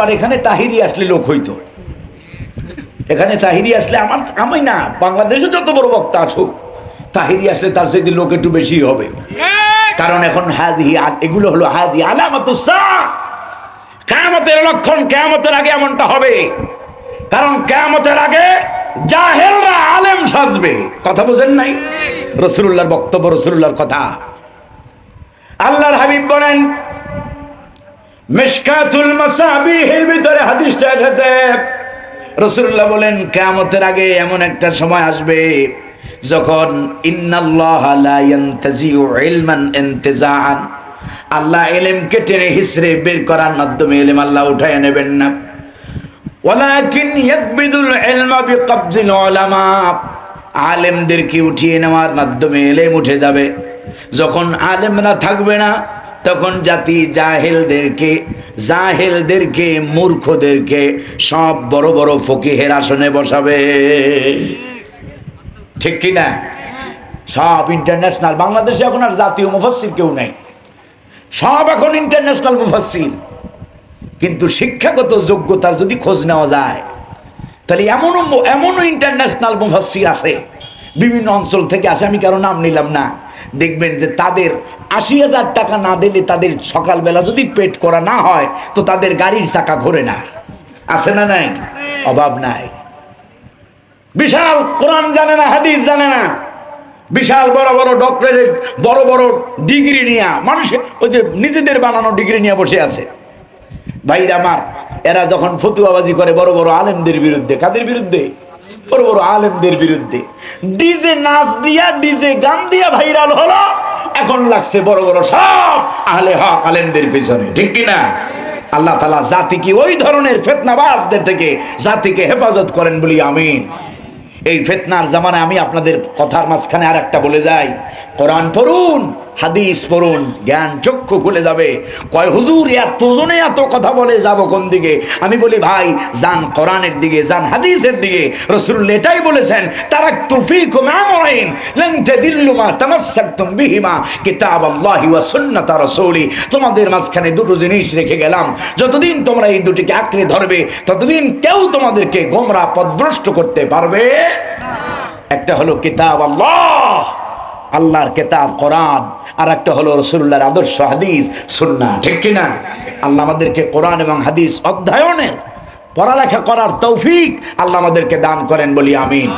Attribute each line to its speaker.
Speaker 1: আবার এখানে তাহিরি আসলে লোক হইতো। এখানে তাহিরি আসলে আমার আমি না বাংলাদেশে যত বড় বক্তা আসুক তাহিরি আসলে তার সাথে লোক একটু বেশি হবে। কারণ এখন হাদি এগুলো হলো হাদি আলামত কেয়ামতের লক্ষণ কেয়ামতের আগে এমনটা হবে। কারণ কেয়ামতের আগে জাহেলরা আলেম সাজবে। কথা বোঝেন নাই? রসুল্লাহর বক্তব্য রসুল্লাহর কথা। আল্লাহর হাবিব বলেন মিশকাতুল মাসাবিহের ভিতরে হাদিসটা এসেছে। রসুল্লাহ বলেন, কেয়ামতের আগে এমন একটা সময় আসবে যখন আল্লাহ এলেমকে টেনে হিসরে বের করার মাধ্যমে এলেম আল্লাহ উঠায় নেবেন না। আলেমদেরকে উঠিয়ে নেওয়ার মাধ্যমে এলেম উঠে যাবে? যখন আলেমরা থাকবে না তখন জাতি জাহেলদেরকে জাহেলদেরকে, মূর্খদেরকে সব বড় বড় ফকিহের আসনে বসাবে। ঠিক কি না? সব ইন্টারন্যাশনাল বাংলাদেশে এখন আর জাতীয় মুফাসির কেউ নাই। সব এখন ইন্টারন্যাশনাল মুফাসির কিন্তু শিক্ষাগত যোগ্যতার যদি খোঁজ নেওয়া যায়, তাহলে এমনও এমনও ইন্টারন্যাশনাল মুফাসির আছে। বিভিন্ন অঞ্চল থেকে আসে, আমি কারও নাম নিলাম না। দেখবেন যে তাদের আশি হাজার টাকা না দিলে তাদের সকালবেলা যদি পেট করা না হয়, তো তাদের গাড়ির চাকা ঘোরে না। আছে না নাই? অভাব নাই। বিশাল কোরআন জানে না, হাদিস জানে না। বিশাল বড় বড় ডক্টরের বড় বড় ডিগ্রি নিয়ে মানুষের ওই যে নিজেদের বানানো ডিগ্রি নিয়ে বসে আছে। ভাইরা আমার, এরা যখন ফতুয়াবাজি করে বড় বড় আলেমদের বিরুদ্ধে, কাদের বিরুদ্ধে? বড় বড় আলেমদের বিরুদ্ধে। ডিজে নাচ দিয়া ডিজে গান দিয়া ভাইরাল হলো, এখন লাগছে বড় বড় সব আহলে হক আলেমদের পিছনে। ঠিক কি না আল্লাহ তালা জাতিকে ওই ধরনের ফেতনাবাজদের থেকে জাতিকে হেফাজত করেন বলি আমিন। এই ফেতনার জামানায় আমি আপনাদের কথার মাঝখানে আর একটা বলে যাই। কোরআন পড়ুন, হাদিস পড়ুন, জ্ঞান চক্ষু খুলে যাবে। কয়, হুজুর এত জনে এত কথা বলে, যাব কোন দিকে? আমি বলি, ভাই, যান কোরআনের দিকে, যান হাদিসের দিকে। রসুল এটাই বলেছেন তারা তুফিকুম আমরাইন, লান তাদিল্লু মা তামাসসাকতুম বিহিমা কিতাব আল্লাহি ওয়া সুন্নাত রাসূলি। তোমাদের মাঝখানে দুটো জিনিস রেখে গেলাম। যতদিন তোমরা এই দুটিকে আঁকড়ে ধরবে, ততদিন কেউ তোমাদেরকে গোমরা পথভ্রষ্ট করতে পারবে। একটা হলো কিতাব আল্লাহ। আল্লাহর কেতাব, কোরআন। আর একটা হলো রসুল্লাহর আদর্শ হাদিস সুন্না ঠিক কিনা? আল্লাহ আমাদেরকে কোরআন এবং হাদিস অধ্যায়নের, পড়ালেখা করার তৌফিক আল্লাহ আমাদেরকে দান করেন বলি আমিন।